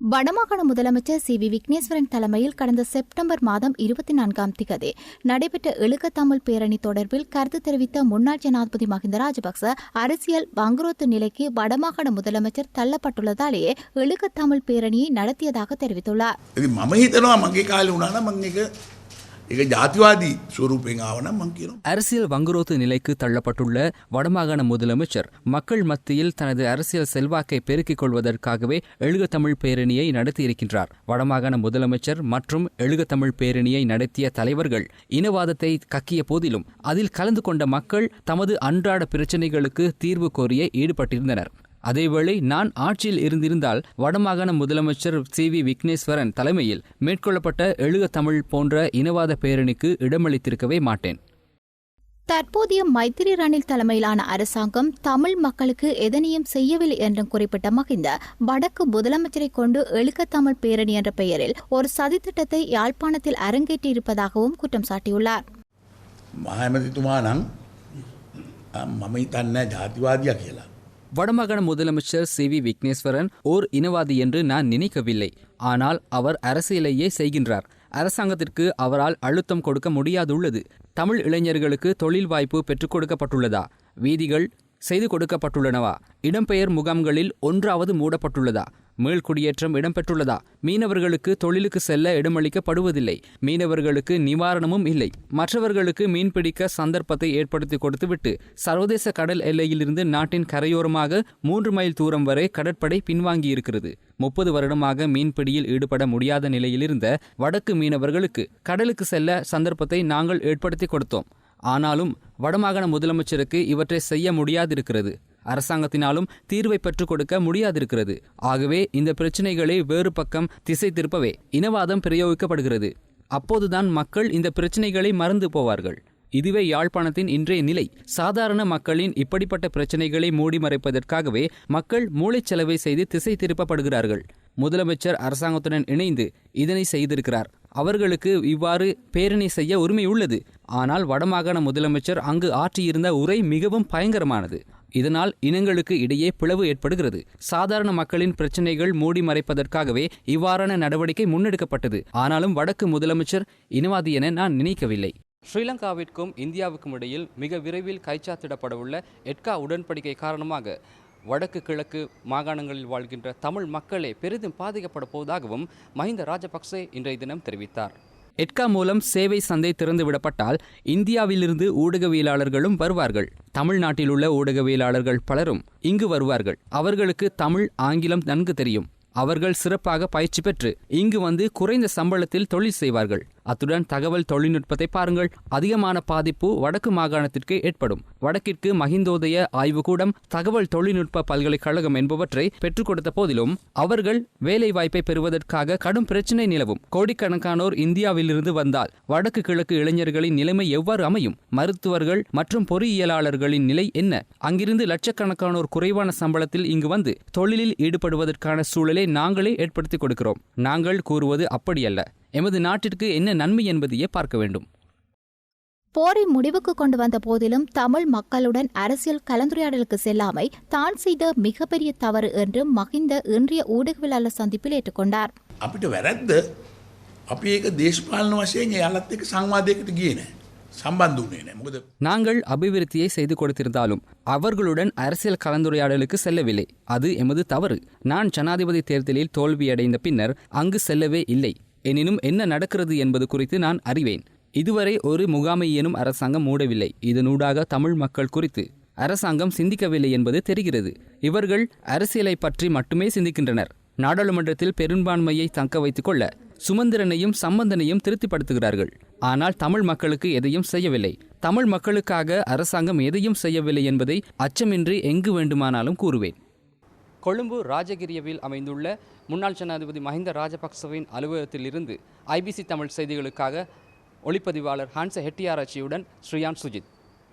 வடமாகாண முதலமைச்சர் C V Vigneswaran தலைமையில் கடந்த செப்டம்பர் மாதம் இருபத்தி நான்காம் திகதி நடைபெற்ற எழுகத்தமிழ் பேரணி தொடர்பில் கருத்து தெரிவித்த முன்னாள் ஜனாதிபதி மஹிந்த ராஜபக்ச அரசியல் வங்குரோத்து நிலைக்கு வடமாகாண முதலமைச்சர் தள்ளப்பட்டுள்ளதாலேயே எழுகத்தமிழ் பேரணியை நடத்தியதாக தெரிவித்துள்ளார். ಈಗ ಜಾತಿವಾದಿ ಸ್ವರೂಪ ಹಿಂಗಾವನ ಮಂಕಿರೋ அரசியல் வங்குரோத்து நிலைக்கு தள்ளப்பட்டுள்ள வடமாகாண முதலமைச்சர் மக்கள் மத்தியில் தனது அரசியல் செல்வாக்கை பெருக்கிக் கொள்வதற்காகவே எழுக தமிழ் பேரணியை நடத்தியிருக்கின்றார். வடமாகாண முதலமைச்சர் மற்றும் எழுக தமிழ் பேரணியை நடத்திய தலைவர்கள் இனவாதத்தை கக்கிய போதிலும் அதில் கலந்து கொண்ட மக்கள் தமது அன்றாட பிரச்சனைகளுக்கு தீர்வு கோரிய ஈடுபட்டிருந்தனர். அதேவேளை நான் ஆட்சியில் இருந்திருந்தால் வடமாகாண முதலமைச்சர் சி வி விக்னேஸ்வரன் தலைமையில் மேற்கொள்ளப்பட்ட எழுக தமிழ் போன்ற இனவாத பேரணிக்கு இடமளித்திருக்கவே மாட்டேன். தற்போதைய மைத்திரி ரணில் தலைமையிலான அரசாங்கம் தமிழ் மக்களுக்கு எதனையும் செய்யவில்லை என்றும் குறிப்பிட்ட மகிந்த வடக்கு முதலமைச்சரை கொண்டு எழுக்க தமிழ் பேரணி என்ற பெயரில் ஒரு சதித்திட்டத்தை யாழ்ப்பாணத்தில் அரங்கேற்றியிருப்பதாகவும் குற்றம் சாட்டியுள்ளார். மம தன்னை ஜாதிவாதியாக வடமாகாண முதலமைச்சர் சி வி விக்னேஸ்வரன் ஓர் இனவாதி என்று நான் நினைக்கவில்லை. ஆனால் அவர் அரசியலையே செய்கின்றார். அரசாங்கத்திற்கு அவரால் அழுத்தம் கொடுக்க முடியாதுள்ளது. தமிழ் இளைஞர்களுக்கு தொழில் வாய்ப்பு பெற்றுக் கொடுக்கப்பட்டுள்ளதா? வீதிகள் செய்து கொடுக்கப்பட்டுள்ளனவா? இடம்பெயர் முகாம்களில் ஒன்றாவது மூடப்பட்டுள்ளதா? மீள்குடியேற்றம் இடம்பெற்றுள்ளதா? மீனவர்களுக்கு தொழிலுக்கு செல்ல இடமளிக்கப்படுவதில்லை. மீனவர்களுக்கு நிவாரணமும் இல்லை. மற்றவர்களுக்கு மீன்பிடிக்க சந்தர்ப்பத்தை ஏற்படுத்தி கொடுத்துவிட்டு சர்வதேச கடல் எல்லையிலிருந்து நாட்டின் கரையோரமாக மூன்று மைல் தூரம் வரை கடற்படை பின்வாங்கியிருக்கிறது. முப்பது வருடமாக மீன்பிடியில் ஈடுபட முடியாத நிலையிலிருந்த வடக்கு மீனவர்களுக்கு கடலுக்கு செல்ல சந்தர்ப்பத்தை நாங்கள் ஏற்படுத்தி கொடுத்தோம். ஆனாலும் வடமாகாண முதலமைச்சருக்கு இவற்றை செய்ய முடியாதிருக்கிறது. அரசாங்கத்தினாலும் தீர்வை பெற்றுக் கொடுக்க முடியாதிருக்கிறது. ஆகவே இந்த பிரச்சினைகளை வேறு பக்கம் திசை திருப்பவே இனவாதம் பிரயோகிக்கப்படுகிறது. அப்போதுதான் மக்கள் இந்த பிரச்சினைகளை மறந்து போவார்கள். இதுவே யாழ்ப்பாணத்தின் இன்றைய நிலை. சாதாரண மக்களின் இப்படிப்பட்ட பிரச்சனைகளை மூடி மறைப்பதற்காகவே மக்கள் மூளைச்செலவை செய்து திசை திருப்பப்படுகிறார்கள். முதலமைச்சர் அரசாங்கத்துடன் இணைந்து இதனை செய்திருக்கிறார். அவர்களுக்கு இவ்வாறு பேரணி செய்ய உரிமை உள்ளது. ஆனால் வடமாகாண முதலமைச்சர் அங்கு ஆற்றியிருந்த உரை மிகவும் பயங்கரமானது. இதனால் இனங்களுக்கு இடையே பிளவு ஏற்படுகிறது. சாதாரண மக்களின் பிரச்சினைகள் மூடி மறைப்பதற்காகவே இவ்வாறான நடவடிக்கை முன்னெடுக்கப்பட்டது. ஆனாலும் வடக்கு முதலமைச்சர் இனவாதி என நான் நினைக்கவில்லை. ஸ்ரீலங்காவிற்கும் இந்தியாவுக்கும் இடையில் மிக விரைவில் கைச்சாத்திடப்படவுள்ள எட்கா உடன்படிக்கை காரணமாக வடக்கு கிழக்கு மாகாணங்களில் வாழ்கின்ற தமிழ் மக்களே பெரிதும் பாதிக்கப்பட போவதாகவும் மஹிந்த ராஜபக்சே இன்றைய தினம் தெரிவித்தார். எட்கா மூலம் சேவை சந்தை திறந்து விடப்பட்டால் இந்தியாவிலிருந்து ஊடகவியலாளர்களும் வருவார்கள். தமிழ்நாட்டில் உள்ள ஊடகவியலாளர்கள் பலரும் இங்கு வருவார்கள். அவர்களுக்கு தமிழ் ஆங்கிலம் நன்கு தெரியும். அவர்கள் சிறப்பாக பயிற்சி பெற்று இங்கு வந்து குறைந்த சம்பளத்தில் தொழில் செய்வார்கள். அத்துடன் தகவல் தொழில்நுட்பத்தை பாருங்கள். அதிகமான பாதிப்பு வடக்கு மாகாணத்திற்கு ஏற்படும். வடக்கிற்கு மகிந்தோதய ஆய்வுக்கூடம் தகவல் தொழில்நுட்ப பல்கலைக்கழகம் என்பவற்றை பெற்றுக் கொடுத்த போதிலும் அவர்கள் வேலைவாய்ப்பை பெறுவதற்காக கடும் பிரச்சினை நிலவும். கோடிக்கணக்கானோர் இந்தியாவிலிருந்து வந்தால் வடக்கு கிழக்கு இளைஞர்களின் நிலைமை எவ்வாறு அமையும்? மருத்துவர்கள் மற்றும் பொறியியலாளர்களின் நிலை என்ன? அங்கிருந்து லட்சக்கணக்கானோர் குறைவான சம்பளத்தில் இங்கு வந்து தொழிலில் ஈடுபடுவதற்கான சூழலை நாங்களே ஏற்படுத்திக் கொடுக்கிறோம். நாங்கள் கூறுவது அப்படியல்ல. எமது நாட்டிற்கு என்ன நன்மை என்பதையே பார்க்க வேண்டும் போரை முடிவுக்கு கொண்டு வந்த போதிலும் தமிழ் மக்களுடன் அரசியல் கலந்துரையாடலுக்கு செல்லாமை தான் செய்த மிகப்பெரிய தவறு என்று மகிந்த இன்றைய ஊடகவியலாளர் சந்திப்பில் ஏற்றுக்கொண்டார் අපිට වැරැද්ද අපි ඒක දේශපාලන වශයෙන් යාලත් එක සංවාධයකට ගිය නෑ සම්බන්ධ වනේ නෑ මොකද நாங்கள் அபிவிருத்தியை செய்து கொடுத்திருந்தாலும் அவர்களுடன் அரசியல் கலந்துரையாடலுக்கு செல்லவில்லை அது எமது தவறு நான் ஜனாதிபதி தேர்தலில் தோல்வியடைந்த பின்னர் அங்கு செல்லவே இல்லை எனினும் என்ன நடக்கிறது என்பது குறித்து நான் அறிவேன். இதுவரை ஒரு முகாமையேனும் அரசாங்கம் மூடவில்லை. இதனூடாக தமிழ் மக்கள் குறித்து. அரசாங்கம் சிந்திக்கவில்லை என்பது தெரிகிறது. இவர்கள் அரசியலை பற்றி மட்டுமே சிந்திக்கின்றனர். நாடாளுமன்றத்தில் பெரும்பான்மையை தக்க வைத்துக் கொள்ள சுமந்திரனையும் சம்பந்தனையும் திருப்திப்படுத்துகிறார்கள். ஆனால் தமிழ் மக்களுக்கு எதையும் செய்யவில்லை. தமிழ் மக்களுக்காக அரசாங்கம் எதையும் செய்யவில்லை என்பதை அச்சமின்றி எங்கு வேண்டுமானாலும் கூறுவேன். கொழும்பு ராஜகிரியவில் அமைந்துள்ள முன்னாள் ஜனாதிபதி மஹிந்த ராஜபக்சவின் அலுவலகத்தில் இருந்து ஐபிசி தமிழ் செய்திகளுக்காக ஒளிப்பதிவாளர் ஹான்ச ஹெட்டியாராச்சியுடன் ஸ்ரீயான் சுஜித்.